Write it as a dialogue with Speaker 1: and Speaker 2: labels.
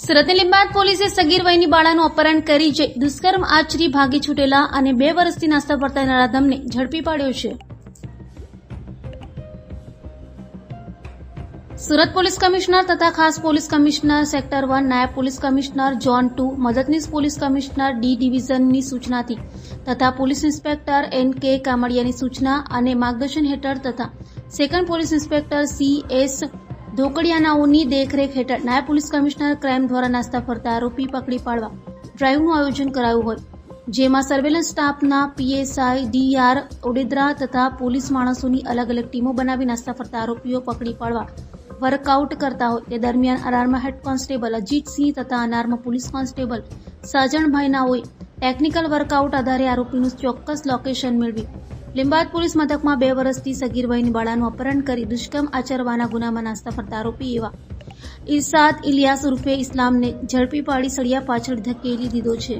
Speaker 1: સુરતની લીંબાદ પોલીસે સગીર વયની બાળાનું અપહરણ કરી જઈ દુષ્કર્મ આચરી ભાગી છૂટેલા અને બે વર્ષથી નાસ્તા પડતા નરાધમને ઝડપી પાડ્યો છે. સુરત પોલીસ કમિશનર તથા ખાસ પોલીસ કમિશનર સેક્ટર વન, નાયબ પોલીસ કમિશનર ઝોન ટુ, મદદનીશ પોલીસ કમિશનર ડી ડિવિઝનની સૂચનાથી તથા પોલીસ ઇન્સ્પેક્ટર એન કે કામડિયાની સૂચના અને માર્ગદર્શન હેઠળ તથા second police inspector C S ધોકડિયાનાઓની દેખરેખ હેઠળ નાયબ પોલીસ કમિશનર ક્રાઇમ દ્વારા નાસ્તા ફરતા આરોપી પકડી પાડવા ડ્રાઇવનું આયોજન કરાયું હોય. જેમાં સર્વેલન્સ સ્ટાફના પીએસઆઈ ડીઆર ઓડેદરા તથા પોલીસ માણસોની અલગ અલગ ટીમો બનાવી નાસ્તા ફરતા આરોપીઓ પકડી પાડવા વર્કઆઉટ કરતા હોય. તે દરમિયાન અનારમાં હેડ કોન્સ્ટેબલ અજીતસિંહ તથા અનારમાં પોલીસ કોન્સ્ટેબલ સાજણભાઈના હોય. ટેકનિકલ વર્કઆઉટ આધારે આરોપીનું ચોક્કસ લોકેશન મેળવી લીંબાદ પોલીસ મથકમાં બે વર્ષથી સગીર વયની બાળાનું અપહરણ કરી દુષ્કર્મ આચરવાના ગુનામાં નાસ્તા ફરતા આરોપી એવા. ઇરસાદ ઇલિયાસ ઉર્ફે ઇસ્લામને ઝડપી પાડી સળિયા પાછળ ધકેલી દીધો છે.